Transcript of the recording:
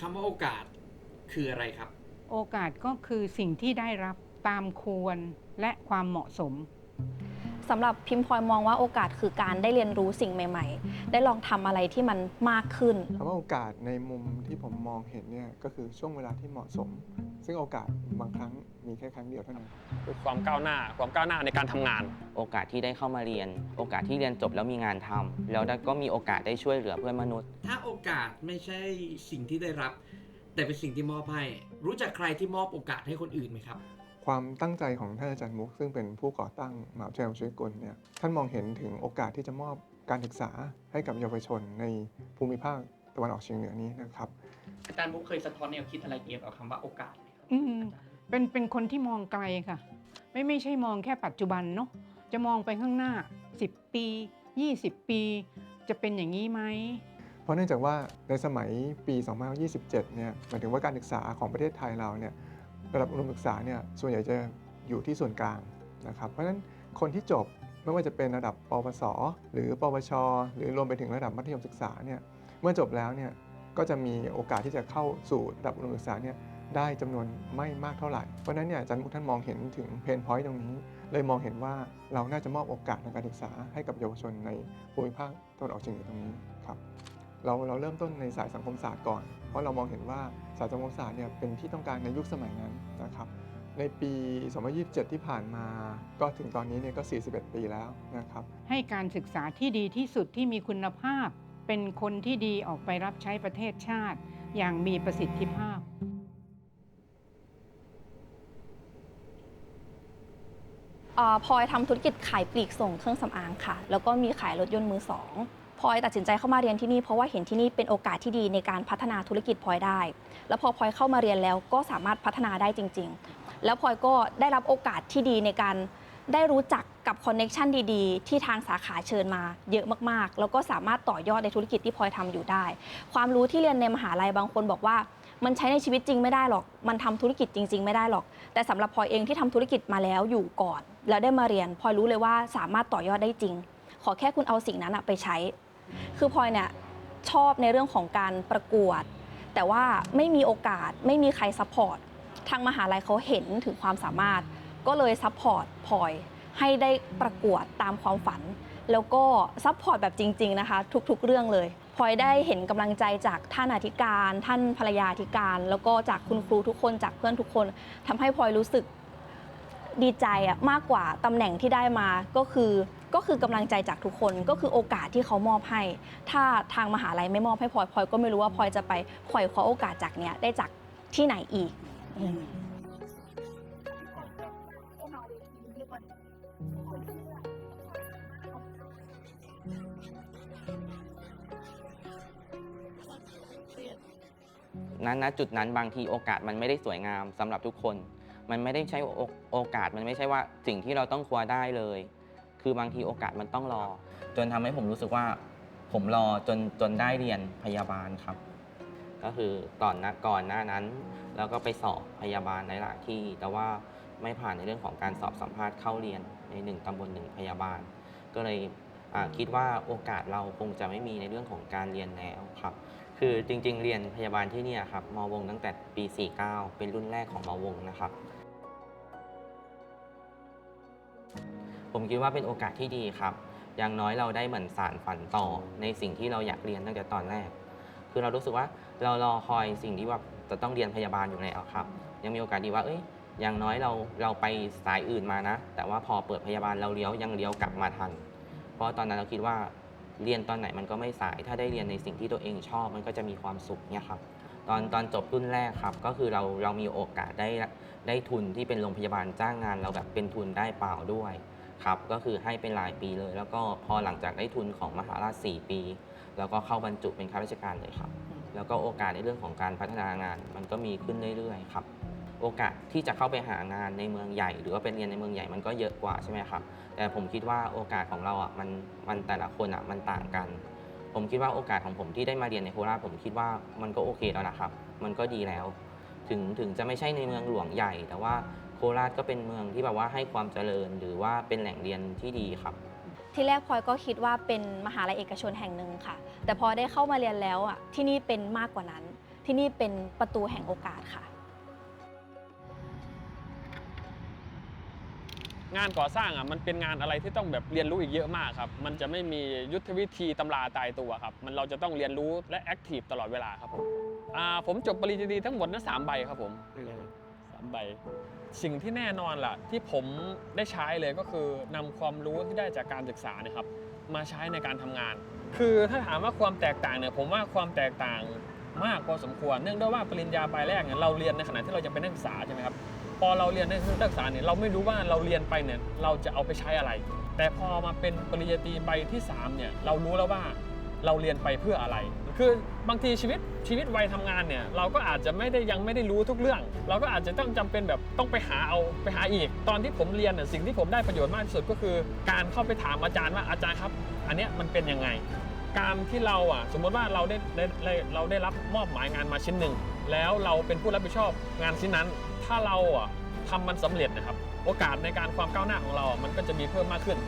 คำว่าโอกาสคืออะไรครับ โอกาสก็คือสิ่งที่ได้รับตามควรและความเหมาะสม สำหรับพิมพ์พลอยมองว่าโอกาสคือการได้เรียนรู้สิ่งใหม่ ๆ ได้ลองทำอะไรที่มันมากขึ้น คำว่าโอกาสในมุมที่ผมมองเห็นเนี่ยก็คือช่วงเวลาที่เหมาะสม ซึ่งโอกาสบางครั้งมีแค่ครั้งเดียวเท่านั้น คือความก้าวหน้า ความก้าวหน้าในการทำงาน โอกาสที่ได้เข้ามาเรียน โอกาสที่เรียนจบแล้วมีงานทำแล้วก็มีโอกาสได้ช่วยเหลือเพื่อนมนุษย์ ถ้าโอกาสไม่ใช่สิ่งที่ได้รับ แต่เป็นสิ่งที่มอบให้ รู้จักใครที่มอบโอกาสให้คนอื่นไหมครับ ความตั้งใจของท่านอาจารย์มุก ซึ่งเป็นผู้ก่อตั้งมหาวิทยาลัยวชิรกลเนี่ยท่านมองเห็นถึงโอกาสที่จะมอบการศึกษาให้กับเยาวชนในภูมิภาคตะวันออกเฉียงเหนือนี้นะครับอาจารย์บุ๊กเคยสะท้อนแนวคิดอะไรเกี่ยวกับคำว่าโอกาสไหมครับอืมอาจารย์เป็นเป็นคนที่มองไกลค่ะ ไม่ไม่ใช่มองแค่ปัจจุบันเนาะจะมองไปข้างหน้า 10 ปี 20 ปี จะเป็นอย่างนี้ไหมเพราะเนื่องจากว่าในสมัยปี2027 เนี่ยหมายถึงว่าการศึกษาของประเทศไทยเราเนี่ย ระดับอุดมศึกษาเนี่ยส่วนใหญ่จะอยู่ที่ส่วนกลางนะครับ เพราะฉะนั้นคนที่จบไม่ว่าจะเป็นระดับปวส หรือปวช หรือรวมไปถึงระดับมัธยมศึกษาเนี่ยเมื่อจบแล้วเนี่ยก็จะมีโอกาสที่จะเข้าสู่ระดับอุดมศึกษาเนี่ยได้จำนวนไม่มากเท่าไหร่ เพราะฉะนั้นเนี่ยอาจารย์มุกท่านมองเห็นถึงเพนพอยต์ตรงนี้ เลยมองเห็นว่าเราน่าจะมอบโอกาสทางการศึกษาให้กับเยาวชนในภูมิภาคตะวันออกเฉียงเหนือตรงนี้ครับ เราเราเริ่มต้นในสายสังคมศาสตร์ก่อน เพราะเรามองเห็นว่าสายสังคมศาสตร์เนี่ยเป็นที่ต้องการในยุคสมัยนั้นนะครับ ในปี 2027 ที่ผ่านมา ก็ถึงตอนนี้เนี่ยก็ 41 ปีแล้วนะครับ ให้การศึกษาที่ดีที่สุดที่มีคุณภาพ เป็นคนที่ดีออกไปรับใช้ประเทศชาติ อย่างมีประสิทธิภาพเอ่อพลอยทำธุรกิจขายปลีกส่งเครื่องสำอางค่ะ แล้วก็มีขายรถยนต์มือสอง พลอยตัดสินใจเข้ามาเรียนที่นี่เพราะว่าเห็นที่นี่เป็นโอกาสที่ดีในการพัฒนาธุรกิจพลอยได้ แล้วพอพลอยเข้ามาเรียนแล้วก็สามารถพัฒนาได้จริง ๆ แล้วพลอยก็ได้รับโอกาสที่ดีในการได้รู้จักกับคอนเน็ชันดีๆ ที่ทางสาขาเชิญมาเยอะมากๆ แล้วก็สามารถต่อยอดในธุรกิจที่พลอยทำอยู่ได้ ความรู้ที่เรียนในมหาลัยบางคนบอกว่า มันใช้ในชีวิตจริงไม่ได้หรอก มันทำธุรกิจจริง ๆ ไม่ได้หรอก แต่สำหรับพลอยเองที่ทำธุรกิจมาแล้วอยู่ก่อน แล้วได้มาเรียนพลอยรู้เลยว่าสามารถต่อยอดได้จริง ขอแค่คุณเอาสิ่งนั้นไปใช้ คือพลอยเนี่ยชอบในเรื่องของการประกวด แต่ว่าไม่มีโอกาสไม่มีใครซัพพอร์ตทางมหาลัยเขาเห็นถึงความสามารถ ก็เลยซัพพอร์ตพลอยให้ได้ประกวดตามความฝัน แล้วก็ซัพพอร์ตแบบจริง ๆ นะคะ ทุกๆ เรื่องเลยพลอยได้เห็นกำลังใจจากท่านอธิการ ท่านภรรยาอธิการ แล้วก็จากคุณครูทุกคนจากเพื่อนทุกคนทำให้พลอยรู้สึกดีใจอะมากกว่าตำแหน่งที่ได้มาก็คือ ก็คือกำลังใจจากทุกคนก็คือโอกาสที่เขามอบให้ ถ้าทางมหาลัยไม่มอบให้พลอยพลอยก็ไม่รู้ว่าพลอยจะไปไขว่คว้าโอกาสจากเนี้ยได้จากที่ไหนอีกนั้นณจุดนั้นบางทีโอกาสมันไม่ได้สวยงามสำหรับทุกคน มันไม่ได้ใช่โอกาสมันไม่ใช่ว่าสิ่งที่เราต้องคว้าได้เลย คือบางทีโอกาสมันต้องรอ จนทำให้ผมรู้สึกว่า ผมรอจนจนได้เรียนพยาบาลครับ ก็คือก่อนหน้าก่อนหน้านั้น แล้วก็ไปสอบพยาบาลในหลายที่ แต่ว่าไม่ผ่านในเรื่องของการสอบสัมภาษณ์เข้าเรียนในหนึ่งตำบลหนึ่งพยาบาล ก็เลยอ่าคิดว่าโอกาสเราคงจะไม่มีในเรื่องของการเรียนแล้วครับ คือจริงๆ เรียนพยาบาลที่เนี่ยครับมวงตั้งแต่ปี 49 เป็นรุ่นแรกของมวงนะครับ ผมคิดว่าเป็นโอกาสที่ดีครับ อย่างน้อยเราได้เหมือนสารฝันต่อในสิ่งที่เราอยากเรียนตั้งแต่ตอนแรก คือเรารู้สึกว่าเรารอคอยสิ่งที่ว่าจะต้องเรียนพยาบาลอยู่แล้วครับ ยังมีโอกาสดีว่า เอ้ย อย่างน้อยเราเราไปสายอื่นมานะ แต่ว่าพอเปิดพยาบาลเราเลี้ยวยังเลี้ยวกลับมาทัน เพราะตอนนั้นเราคิดว่าเรียนตอนไหนมันก็ไม่สาย ถ้าได้เรียนในสิ่งที่ตัวเองชอบมันก็จะมีความสุขเนี่ยครับ ตอนตอนจบรุ่นแรกครับ ก็คือเราเรามีโอกาสได้ได้ทุนที่เป็นโรงพยาบาลจ้างงาน เราแบบเป็นทุนได้เปล่าด้วย ครับก็คือให้เป็นรายปีเลย แล้วก็พอหลังจากได้ทุนของมหาราช4ปี แล้วก็เข้าบรรจุเป็นข้าราชการเลยครับ แล้วก็โอกาสในเรื่องของการพัฒนางาน มันก็มีขึ้นเรื่อยๆครับโอกาสที่จะเข้าไปหางานในเมืองใหญ่ หรือว่าเป็นเรียนในเมืองใหญ่มันก็เยอะกว่าใช่ไหมครับแต่ผมคิดว่าโอกาสของเราอะมันมันแต่ละคนอะมันต่างกัน ผมคิดว่าโอกาสของผมที่ได้มาเรียนในโคราชผมคิดว่ามันก็โอเคแล้วนะครับ มันก็ดีแล้ว ถึงถึงจะไม่ใช่ในเมืองหลวงใหญ่ แต่ว่า โคราชก็เป็นเมืองที่แบบว่าให้ความเจริญ หรือว่าเป็นแหล่งเรียนที่ดีครับ ที่แรกพลอยก็คิดว่าเป็นมหาลัยเอกชนแห่งหนึ่งค่ะ แต่พอได้เข้ามาเรียนแล้วอะที่นี่เป็นมากกว่านั้น ที่นี่เป็นประตูแห่งโอกาสค่ะ งานก่อสร้างอะมันเป็นงานอะไรที่ต้องแบบเรียนรู้อีกเยอะมากครับ มันจะไม่มียุทธวิธีตำราตายตัวครับ มันเราจะต้องเรียนรู้และแอคทีฟตลอดเวลาครับผมอ่าผมจบปริญญาตรีทั้งหมดนั้นสามใบครับผมสามใบ สิ่งที่แน่นอนล่ะ ที่ผมได้ใช้เลยก็คือนำความรู้ที่ได้จากการศึกษานะครับ มาใช้ในการทำงาน คือถ้าถามว่าความแตกต่างเนี่ยผมว่าความแตกต่างมากพอสมควร เนื่องด้วยว่าปริญญาใบแรกเนี่ยเราเรียนในขณะที่เรายังเป็นนักศึกษาใช่ไหมครับพอเราเรียนในนักศึกษาเนี่ยเราไม่รู้ว่าเราเรียนไปเนี่ยเราจะเอาไปใช้อะไร แต่พอมาเป็นปริญญาตรีใบที่สามเนี่ยเรารู้แล้วว่า เราเรียนไปเพื่ออะไร คือบางทีชีวิตชีวิตวัยทำงานเนี่ยเราก็อาจจะไม่ได้ยังไม่ได้รู้ทุกเรื่อง เราก็อาจจะต้องจำเป็นแบบต้องไปหาเอาไปหาอีก ตอนที่ผมเรียนเนี่ยสิ่งที่ผมได้ประโยชน์มากที่สุดก็คือ การเข้าไปถามอาจารย์ว่าอาจารย์ครับ อันเนี้ยมันเป็นยังไง การที่เราอะสมมติว่าเราได้ได้ได้เราได้รับมอบหมายงานมาชิ้นหนึ่งแล้วเราเป็นผู้รับผิดชอบงานชิ้นนั้น ถ้าเราอะทำมันสำเร็จนะครับ โอกาสในการความก้าวหน้าของเรา มันก็จะมีเพิ่มมากขึ้น